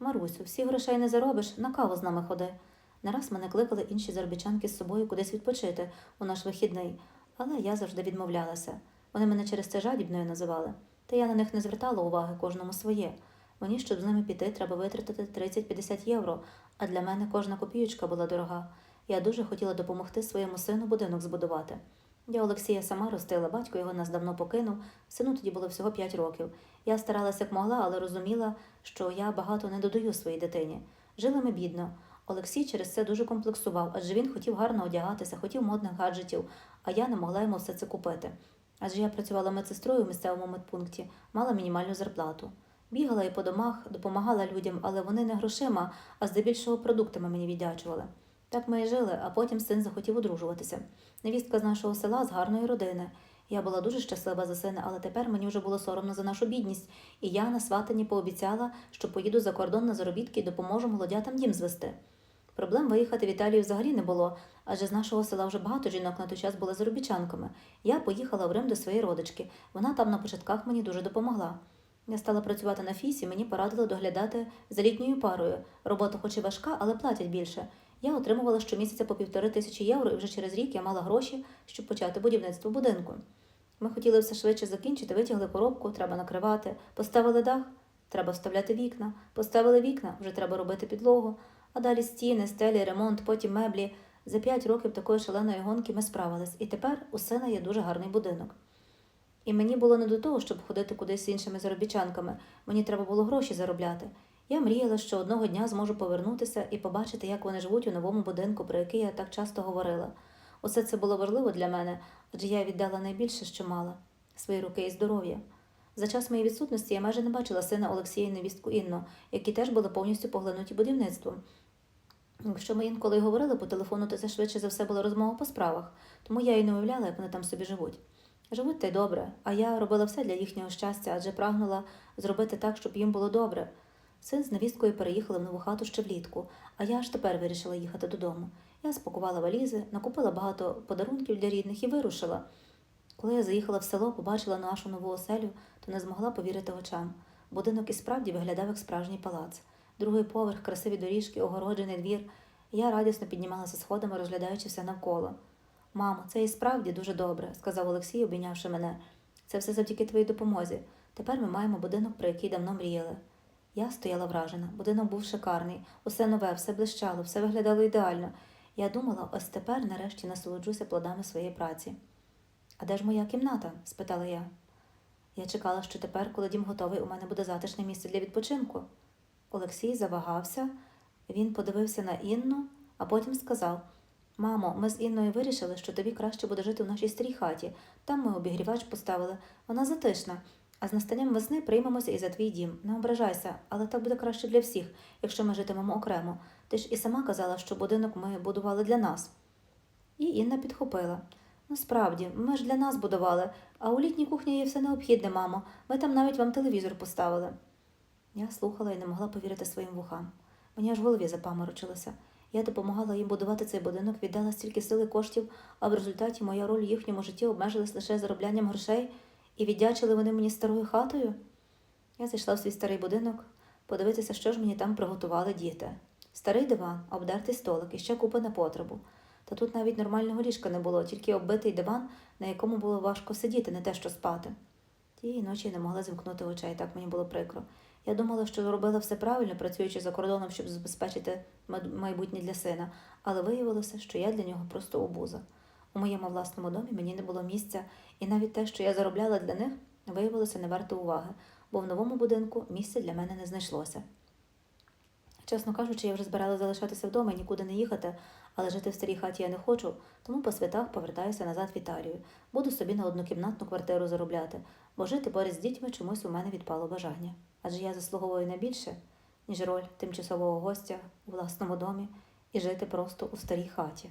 Марусю, всі грошей не заробиш, на каву з нами ходи. Не раз мене кликали інші заробітчанки з собою кудись відпочити у наш вихідний, але я завжди відмовлялася. Вони мене через це жадібною називали. Та я на них не звертала уваги кожному своє. Мені, щоб з ними піти, треба витратити 30-50 євро, а для мене кожна копіючка була дорога. Я дуже хотіла допомогти своєму сину будинок збудувати. Я Олексія сама ростила, батько його нас давно покинув, сину тоді було всього 5 років. Я старалася як могла, але розуміла, що я багато не додаю своїй дитині. Жили ми бідно. Олексій через це дуже комплексував, адже він хотів гарно одягатися, хотів модних гаджетів, а я не могла йому все це купити. Адже я працювала медсестрою в місцевому медпункті, мала мінімальну зарплату. Бігала і по домах, допомагала людям, але вони не грошима, а здебільшого продуктами мені віддячували. Так ми і жили, а потім син захотів одружуватися. Невістка з нашого села з гарної родини. Я була дуже щаслива за сина, але тепер мені вже було соромно за нашу бідність, і я на сватанні пообіцяла, що поїду за кордон на заробітки і допоможу молодятам дім звести. Проблем виїхати в Італію взагалі не було, адже з нашого села вже багато жінок на той час були заробітчанками. Я поїхала в Рим до своєї родички. Вона там на початках мені дуже допомогла. Я стала працювати на фісі, мені порадили доглядати за літньою парою. Робота хоч і важка, але платять більше. Я отримувала щомісяця по півтори тисячі євро, і вже через рік я мала гроші, щоб почати будівництво будинку. Ми хотіли все швидше закінчити, витягли коробку, треба накривати, поставили дах, треба вставляти вікна, поставили вікна, вже треба робити підлогу, а далі стіни, стелі, ремонт, потім меблі. За п'ять років такої шаленої гонки ми справились, і тепер у сина є дуже гарний будинок. І мені було не до того, щоб ходити кудись з іншими заробітчанками. Мені треба було гроші заробляти. Я мріяла, що одного дня зможу повернутися і побачити, як вони живуть у новому будинку, про який я так часто говорила. Усе це було важливо для мене, адже я віддала найбільше, що мала свої руки і здоров'я. За час моєї відсутності я майже не бачила сина Олексія і невістку Інну, які теж були повністю поглинуті будівництвом. Якщо ми інколи й говорили по телефону, то це швидше за все була розмова по справах, тому я й не уявляла, як вони там собі живуть. Живуть та й добре, а я робила все для їхнього щастя, адже прагнула зробити так, щоб їм було добре. Син з невісткою переїхали в нову хату ще влітку, а я аж тепер вирішила їхати додому. Я спакувала валізи, накупила багато подарунків для рідних і вирушила. Коли я заїхала в село, побачила нашу нову оселю, то не змогла повірити очам. Будинок і справді виглядав як справжній палац. Другий поверх, красиві доріжки, огороджений двір. Я радісно піднімалася сходами, розглядаючи все навколо. Мамо, це і справді дуже добре, сказав Олексій, обійнявши мене. Це все завдяки твоїй допомозі. Тепер ми маємо будинок, про який давно мріяли. Я стояла вражена. Будинок був шикарний, усе нове, все блищало, все виглядало ідеально. Я думала, ось тепер нарешті насолоджуся плодами своєї праці. А де ж моя кімната? спитала я. Я чекала, що тепер, коли дім готовий, у мене буде затишне місце для відпочинку. Олексій завагався, він подивився на Інну, а потім сказав: Мамо, ми з Інною вирішили, що тобі краще буде жити в нашій старій хаті. Там ми обігрівач поставили, вона затишна. А з настанням весни приймемося і за твій дім. Не ображайся, але так буде краще для всіх, якщо ми житимемо окремо. Ти ж і сама казала, що будинок ми будували для нас. І Інна підхопила. Насправді, ми ж для нас будували, а у літній кухні є все необхідне, мамо. Ми там навіть вам телевізор поставили. Я слухала і не могла повірити своїм вухам. Мені аж в голові запаморочилося. Я допомагала їм будувати цей будинок, віддала стільки сили коштів, а в результаті моя роль в їхньому житті обмежилась лише зароблянням грошей, і віддячили вони мені старою хатою. Я зайшла в свій старий будинок подивитися, що ж мені там приготували діти. Старий диван, обдертий столик і ще купа непотребу. Та тут навіть нормального ліжка не було, тільки оббитий диван, на якому було важко сидіти, не те що спати. Тієї ночі я не могла зімкнути очей, так мені було прикро. Я думала, що робила все правильно, працюючи за кордоном, щоб забезпечити майбутнє для сина, але виявилося, що я для нього просто обуза. У моєму власному домі мені не було місця, і навіть те, що я заробляла для них, виявилося не варто уваги, бо в новому будинку місця для мене не знайшлося. Чесно кажучи, я вже збирала залишатися вдома і нікуди не їхати, але жити в старій хаті я не хочу, тому по святах повертаюся назад в Італію. Буду собі на однокімнатну квартиру заробляти, бо жити поряд з дітьми чомусь у мене відпало бажання. Адже я заслуговую не більше, ніж роль тимчасового гостя у власному домі і жити просто у старій хаті.